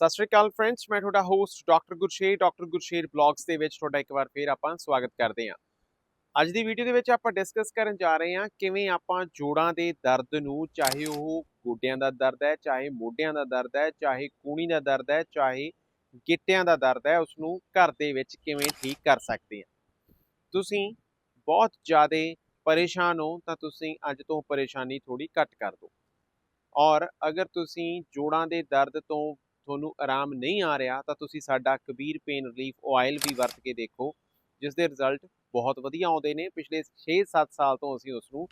ਸਤਿ ਸ਼੍ਰੀ ਅਕਾਲ ਫਰੈਂਡਸ ਮੈਂ ਤੁਹਾਡਾ host doctor Gursher doctor Gursher blogs ਦੇ ਵਿੱਚ ਤੁਹਾਡਾ ਇੱਕ ਵਾਰ ਫੇਰ ਆਪਾਂ ਸਵਾਗਤ ਕਰਦੇ ਹਾਂ। ਅੱਜ ਦੀ ਵੀਡੀਓ ਦੇ ਵਿੱਚ ਆਪਾਂ ਡਿਸਕਸ ਕਰਨ ਜਾ ਰਹੇ ਹਾਂ ਕਿਵੇਂ ਆਪਾਂ ਜੋੜਾਂ ਦੇ ਦਰਦ ਨੂੰ, ਚਾਹੇ ਉਹ ਗੋਡਿਆਂ ਦਾ ਦਰਦ ਹੈ, ਚਾਹੇ ਮੋਢਿਆਂ ਦਾ ਦਰਦ ਹੈ, ਚਾਹੇ ਕੂਣੀ ਦਾ ਦਰਦ ਹੈ, ਚਾਹੇ ਗਿੱਟਿਆਂ ਦਾ ਦਰਦ ਹੈ ਉਸ ਨੂੰ ਘਰ ਦੇ ਵਿੱਚ ਕਿਵੇਂ ਠੀਕ ਕਰ ਸਕਦੇ ਹਾਂ। ਤੁਸੀਂ ਬਹੁਤ ਜ਼ਿਆਦਾ ਪਰੇਸ਼ਾਨ ਹੋ ਤਾਂ ਤੁਸੀਂ ਅੱਜ ਤੋਂ ਪਰੇਸ਼ਾਨੀ ਥੋੜੀ ਘੱਟ ਕਰ ਦਿਓ। ਔਰ ਅਗਰ ਤੁਸੀਂ ਜੋੜਾਂ ਦੇ ਦਰਦ ਤੋਂ ਤੁਹਾਨੂੰ ਆਰਾਮ ਨਹੀਂ ਆ ਰਿਹਾ, ਤਾਂ ਤੁਸੀਂ ਸਾਡਾ ਕਬੀਰ ਪੇਨ ਰਿਲੀਫ ਆਇਲ ਵੀ ਵਰਤ ਕੇ ਦੇਖੋ ਜਿਸ ਦੇ ਰਿਜ਼ਲਟ ਬਹੁਤ ਵਧੀਆ ਆਉਂਦੇ ਨੇ। ਪਿਛਲੇ 6-7 ਸਾਲ ਤੋਂ ਅਸੀਂ ਉਸ ਨੂੰ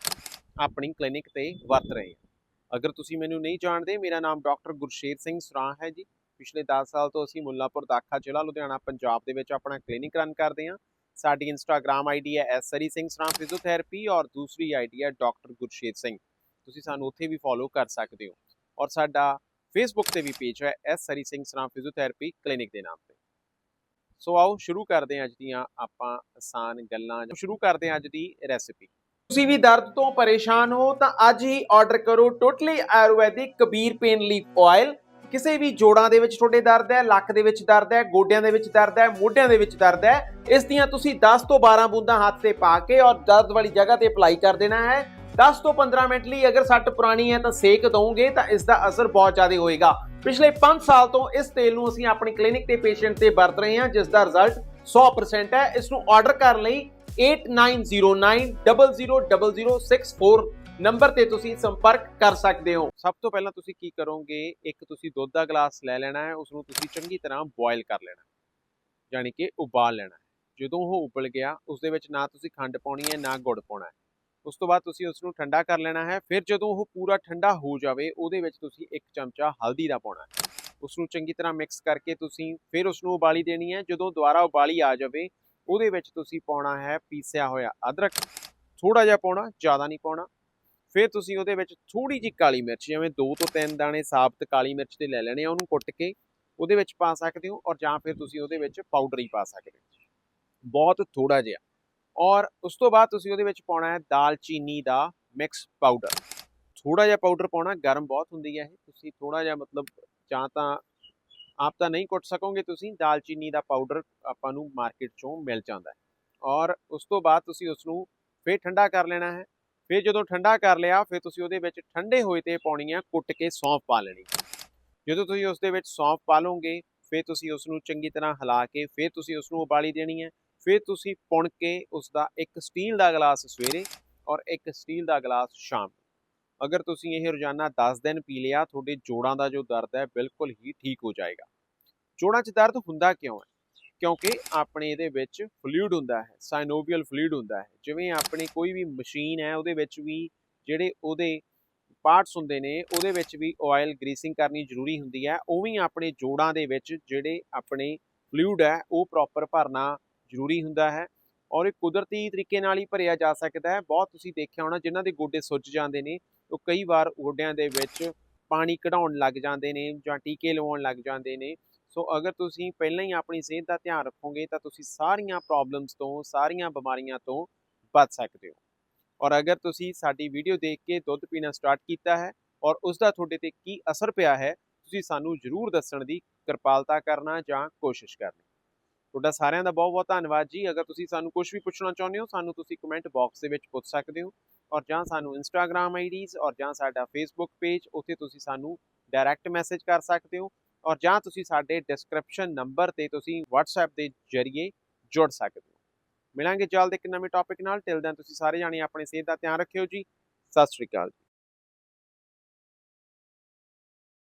ਆਪਣੀ ਕਲੀਨਿਕ ਤੇ ਵਰਤ ਰਹੇ ਹਾਂ। ਅਗਰ ਤੁਸੀਂ ਮੈਨੂੰ ਨਹੀਂ ਜਾਣਦੇ, ਮੇਰਾ ਨਾਮ ਡਾਕਟਰ ਗੁਰਸ਼ੇਰ ਸਿੰਘ ਸੁਰਾਂ ਹੈ ਜੀ। ਪਿਛਲੇ 10 ਸਾਲ ਤੋਂ ਅਸੀਂ ਮੁੱਲਾਪੁਰ ਦਾਖਾ ਜ਼ਿਲ੍ਹਾ ਲੁਧਿਆਣਾ, ਪੰਜਾਬ ਦੇ ਵਿੱਚ ਆਪਣਾ ਕਲੀਨਿਕ ਰਨ ਕਰਦੇ ਹਾਂ। ਸਾਡੀ ਇੰਸਟਾਗ੍ਰam ਆਈਡੀ ਹੈ ਐਸਰੀ ਸਿੰਘ ਸੁਰਾਂ ਫਿਜ਼ੀਓਥੈਰੇਪੀ ਔਰ ਦੂਸਰੀ ਆਈਡੀ ਹੈ ਡਾਕਟਰ ਗੁਰਸ਼ੇਰ ਸਿੰਘ। ਤੁਸੀਂ ਸਾਨੂੰ ਉੱਥੇ ਵੀ ਫੋਲੋ ਕਰ ਸਕਦੇ ਹੋ। ਔਰ ਸਾਡਾ ਫੇਸਬੁੱਕ ਤੇ ਵੀ ਪੇਜ ਹੈ S Hari Singh Sran physiotherapy clinic ਦੇ ਨਾਮ ਤੇ। ਸੋ ਆਓ ਸ਼ੁਰੂ ਕਰਦੇ ਹਾਂ ਅੱਜ ਦੀਆਂ ਆਪਾਂ ਆਸਾਨ ਗੱਲਾਂ। ਸ਼ੁਰੂ ਕਰਦੇ ਹਾਂ ਅੱਜ ਦੀ ਰੈਸਿਪੀ ਤੁਸੀਂ ਵੀ ਦਰਦ ਤੋਂ ਪਰੇਸ਼ਾਨ ਹੋ ਤਾਂ ਅੱਜ ਹੀ ਆਰਡਰ ਕਰੋ totally ayurvedic Kabir pain relief oil ਕਿਸੇ ਵੀ ਜੋੜਾਂ ਦੇ ਵਿੱਚ ਤੁਹਾਡੇ ਦਰਦ ਹੈ, ਲੱਕ ਦੇ ਵਿੱਚ ਦਰਦ ਹੈ, ਗੋਡਿਆਂ ਦੇ ਵਿੱਚ ਦਰਦ ਹੈ, ਮੋਢਿਆਂ ਦੇ ਵਿੱਚ ਦਰਦ ਹੈ, ਇਸ ਦੀਆਂ ਤੁਸੀਂ 10 ਤੋਂ 12 ਬੂੰਦਾਂ ਹੱਥ ਤੇ ਪਾ ਕੇ ਔਰ ਦਰਦ ਵਾਲੀ ਜਗ੍ਹਾ ਤੇ ਅਪਲਾਈ ਕਰ ਦੇਣਾ ਹੈ। 10 ਤੋਂ 15 ਮਿੰਟ ਲਈ ਅਗਰ ਸੱਟ ਪੁਰਾਣੀ ਹੈ ਤਾਂ ਸੇਕ ਦਵੋਗੇ ਤਾਂ ਇਸ ਦਾ ਅਸਰ ਬਹੁਤ ਜ਼ਿਆਦਾ ਹੋਏਗਾ। ਪਿਛਲੇ 5 ਸਾਲ ਤੋਂ ਇਸ ਤੇਲ ਨੂੰ ਅਸੀਂ ਆਪਣੀ ਕਲੀਨਿਕ ਤੇ ਪੇਸ਼ੈਂਟ ਤੇ ਵਰਤ ਰਹੇ ਹਾਂ, ਜਿਸ ਦਾ ਰਿਜ਼ਲਟ 100% ਹੈ। ਇਸ ਨੂੰ ਆਰਡਰ ਕਰਨ ਲਈ 8909000064 ਨੰਬਰ ਤੇ ਤੁਸੀਂ ਸੰਪਰਕ ਕਰ ਸਕਦੇ ਹੋ। ਸਭ ਤੋਂ ਪਹਿਲਾਂ ਤੁਸੀਂ ਕੀ ਕਰੋਗੇ? ਇੱਕ ਤੁਸੀਂ ਦੁੱਧ ਦਾ ਗਲਾਸ ਲੈ ਲੈਣਾ ਹੈ ਉਸ ਨੂੰ ਤੁਸੀਂ ਚੰਗੀ ਤਰ੍ਹਾਂ ਬੋਇਲ ਕਰ ਲੈਣਾ ਯਾਨੀ ਕਿ ਉਬਾਲ ਲੈਣਾ ਜਦੋਂ ਉਹ ਉਬਲ ਗਿਆ ਉਸ ਦੇ ਵਿੱਚ ਨਾ ਤੁਸੀਂ ਖੰਡ ਪਾਉਣੀ ਹੈ, ਨਾ ਗੁੜ ਪਾਉਣਾ ਹੈ। ਉਸ ਤੋਂ ਬਾਅਦ ਤੁਸੀਂ ਉਸ ਨੂੰ ਠੰਡਾ ਕਰ ਲੈਣਾ ਹੈ। ਫਿਰ ਜਦੋਂ ਉਹ ਪੂਰਾ ਠੰਡਾ ਹੋ ਜਾਵੇ, ਉਹਦੇ ਵਿੱਚ ਤੁਸੀਂ ਇੱਕ ਚਮਚਾ ਹਲਦੀ ਦਾ ਪਾਉਣਾ ਹੈ। ਉਸ ਨੂੰ ਚੰਗੀ ਤਰ੍ਹਾਂ ਮਿਕਸ ਕਰਕੇ ਤੁਸੀਂ ਫਿਰ ਉਸ ਨੂੰ ਉਬਾਲੀ ਦੇਣੀ ਹੈ। ਜਦੋਂ ਦੁਬਾਰਾ ਉਬਾਲੀ ਆ ਜਾਵੇ, ਉਹਦੇ ਵਿੱਚ ਤੁਸੀਂ ਪਾਉਣਾ ਹੈ ਪੀਸਿਆ ਹੋਇਆ ਅਦਰਕ। ਥੋੜਾ ਜਿਹਾ ਪਾਉਣਾ, ਜ਼ਿਆਦਾ ਨਹੀਂ ਪਾਉਣਾ। ਫਿਰ ਤੁਸੀਂ ਉਹਦੇ ਵਿੱਚ ਥੋੜੀ ਜਿਹੀ ਕਾਲੀ ਮਿਰਚ, ਜਿਵੇਂ 2 ਤੋਂ 3 ਦਾਣੇ ਸਾਬਤ ਕਾਲੀ ਮਿਰਚ ਦੇ ਲੈ ਲੈਣੇ ਆ ਉਹਨੂੰ ਕੁੱਟ ਕੇ, ਉਹਦੇ ਵਿੱਚ ਪਾ ਸਕਦੇ ਹੋ ਔਰ ਜਾਂ ਫਿਰ ਤੁਸੀਂ ਉਹਦੇ ਵਿੱਚ ਪਾਊਡਰ ਹੀ ਪਾ ਸਕਦੇ ਹੋ। ਬਹੁਤ ਥੋੜਾ ਜਿਹਾ। ਔਰ ਉਸ ਤੋਂ ਬਾਅਦ ਤੁਸੀਂ ਉਹਦੇ ਵਿੱਚ ਪਾਉਣਾ ਹੈ ਦਾਲਚੀਨੀ ਦਾ ਮਿਕਸ ਪਾਊਡਰ ਥੋੜਾ ਜਿਹਾ ਪਾਊਡਰ ਪਾਉਣਾ, ਗਰਮ ਬਹੁਤ ਹੁੰਦੀ ਹੈ ਇਹ। ਤੁਸੀਂ ਥੋੜਾ ਜਿਹਾ ਮਤਲਬ ਜਾਂ ਤਾਂ ਆਪ ਤਾਂ ਨਹੀਂ ਕੁੱਟ ਸਕੋਗੇ ਤੁਸੀਂ, ਦਾਲਚੀਨੀ ਦਾ ਪਾਊਡਰ ਆਪਾਂ ਨੂੰ ਮਾਰਕੀਟ ਚੋਂ ਮਿਲ ਜਾਂਦਾ ਹੈ। ਔਰ ਉਸ ਤੋਂ ਬਾਅਦ ਤੁਸੀਂ ਉਸ ਨੂੰ ਫੇਰ ਠੰਡਾ ਕਰ ਲੈਣਾ ਹੈ। ਫਿਰ ਜਦੋਂ ਠੰਡਾ ਕਰ ਲਿਆ, ਫਿਰ ਤੁਸੀਂ ਉਹਦੇ ਵਿੱਚ ਠੰਡੇ ਹੋਏ ਤੇ ਪਾਉਣੀ ਆ ਕੁੱਟ ਕੇ ਸੌਂਫ ਪਾ ਲੈਣੀ। ਜਦੋਂ ਤੁਸੀਂ ਉਸ ਦੇ ਵਿੱਚ ਸੌਂਫ ਪਾ ਲਓਗੇ, ਫਿਰ ਤੁਸੀਂ ਉਸ ਨੂੰ ਚੰਗੀ ਤਰ੍ਹਾਂ ਹਿਲਾ ਕੇ, ਫਿਰ ਤੁਸੀਂ ਉਸ ਨੂੰ ਉਬਾਲੀ ਦੇਣੀ ਹੈ। ਫਿਰ ਤੁਸੀਂ ਪੁਣ ਕੇ ਉਸ ਦਾ ਇੱਕ ਸਟੀਲ ਦਾ ਗਲਾਸ ਸਵੇਰੇ ਔਰ ਇੱਕ ਸਟੀਲ ਦਾ ਗਲਾਸ ਸ਼ਾਮ ਅਗਰ ਤੁਸੀਂ ਇਹ ਰੋਜ਼ਾਨਾ 10 ਦਿਨ ਪੀ ਲਿਆ, ਤੁਹਾਡੇ ਜੋੜਾਂ ਦਾ ਜੋ ਦਰਦ ਹੈ ਬਿਲਕੁਲ ਹੀ ਠੀਕ ਹੋ ਜਾਏਗਾ। ਜੋੜਾਂ 'ਚ ਦਰਦ ਹੁੰਦਾ ਕਿਉਂ ਹੈ? ਕਿਉਂਕਿ ਆਪਣੇ ਇਹਦੇ ਵਿੱਚ ਫਲੂਇਡ ਹੁੰਦਾ ਹੈ ਸਾਈਨੋਵੀਅਲ ਫਲੂਇਡ ਹੁੰਦਾ ਹੈ। ਜਿਵੇਂ ਆਪਣੀ ਕੋਈ ਵੀ ਮਸ਼ੀਨ ਹੈ, ਉਹਦੇ ਵਿੱਚ ਵੀ ਜਿਹੜੇ ਉਹਦੇ ਪਾਰਟਸ ਹੁੰਦੇ ਨੇ, ਉਹਦੇ ਵਿੱਚ ਵੀ ਆਇਲ ਗਰੀਸਿੰਗ ਕਰਨੀ ਜ਼ਰੂਰੀ ਹੁੰਦੀ ਹੈ। ਉਵੇਂ ਆਪਣੇ ਜੋੜਾਂ ਦੇ ਵਿੱਚ ਜਿਹੜੇ ਆਪਣੇ ਫਲੂਇਡ ਹੈ, ਉਹ ਪ੍ਰੋਪਰ ਭਰਨਾ ਜ਼ਰੂਰੀ ਹੁੰਦਾ ਹੈ ਔਰ ਇਹ ਕੁਦਰਤੀ ਤਰੀਕੇ ਨਾਲ ਹੀ ਭਰਿਆ ਜਾ ਸਕਦਾ ਹੈ। ਬਹੁਤ ਤੁਸੀਂ ਦੇਖਿਆ ਹੋਣਾ ਜਿਨ੍ਹਾਂ ਦੇ ਗੋਡੇ ਸੁੱਜ ਜਾਂਦੇ ਨੇ, ਉਹ ਕਈ ਵਾਰ ਗੋਡਿਆਂ ਦੇ ਵਿੱਚ ਪਾਣੀ ਕਢਾਉਣ ਲੱਗ ਜਾਂਦੇ ਨੇ ਜਾਂ ਟੀਕੇ ਲਵਾਉਣ ਲੱਗ ਜਾਂਦੇ ਨੇ। ਸੋ ਅਗਰ ਤੁਸੀਂ ਪਹਿਲਾਂ ਹੀ ਆਪਣੀ ਸਿਹਤ ਦਾ ਧਿਆਨ ਰੱਖੋਗੇ ਤਾਂ ਤੁਸੀਂ ਸਾਰੀਆਂ ਪ੍ਰੋਬਲਮਸ ਤੋਂ, ਸਾਰੀਆਂ ਬਿਮਾਰੀਆਂ ਤੋਂ ਬਚ ਸਕਦੇ ਹੋ। ਔਰ ਅਗਰ ਤੁਸੀਂ ਸਾਡੀ ਵੀਡੀਓ ਦੇਖ ਕੇ ਦੁੱਧ ਪੀਣਾ ਸਟਾਰਟ ਕੀਤਾ ਹੈ ਔਰ ਉਸ ਦਾ ਤੁਹਾਡੇ ਤੇ ਕੀ ਅਸਰ ਪਿਆ ਹੈ, ਤੁਸੀਂ ਸਾਨੂੰ ਜ਼ਰੂਰ ਦੱਸਣ ਦੀ ਕਿਰਪਾਲਤਾ ਕਰਨਾ ਜਾਂ ਕੋਸ਼ਿਸ਼ ਕਰਨੀ। ਤੁਹਾਡਾ ਸਾਰਿਆਂ ਦਾ ਬਹੁਤ ਬਹੁਤ ਧੰਨਵਾਦ ਜੀ। ਅਗਰ ਤੁਸੀਂ ਸਾਨੂੰ ਕੁਝ ਵੀ ਪੁੱਛਣਾ ਚਾਹੁੰਦੇ ਹੋ, ਸਾਨੂੰ ਤੁਸੀਂ ਕਮੈਂਟ ਬਾਕਸ ਦੇ ਵਿੱਚ ਪੁੱਛ ਸਕਦੇ ਹੋ ਔਰ ਜਾਂ ਸਾਨੂੰ ਇੰਸਟਾਗ੍ਰam ਆਈਡੀਜ਼ ਔਰ ਜਾਂ ਸਾਡਾ ਫੇਸਬੁੱਕ ਪੇਜ ਉੱਥੇ ਤੁਸੀਂ ਸਾਨੂੰ ਡਾਇਰੈਕਟ ਮੈਸੇਜ ਕਰ ਸਕਦੇ ਹੋ ਔਰ ਜਾਂ ਤੁਸੀਂ ਸਾਡੇ ਡਿਸਕ੍ਰਿਪਸ਼ਨ ਨੰਬਰ ਤੇ ਤੁਸੀਂ WhatsApp ਦੇ ਜ਼ਰੀਏ ਜੁੜ ਸਕਦੇ ਹੋ। ਮਿਲਾਂਗੇ ਜਲਦ ਇੱਕ ਨਵੇਂ ਟੌਪਿਕ ਨਾਲ। ਟਿਲ ਦੈਨ ਤੁਸੀਂ ਸਾਰੇ ਜਾਣੇ ਆਪਣੀ ਸਿਹਤ ਦਾ ਧਿਆਨ ਰੱਖਿਓ ਜੀ। ਸਤਿ ਸ਼੍ਰੀ ਅਕਾਲ ਜੀ।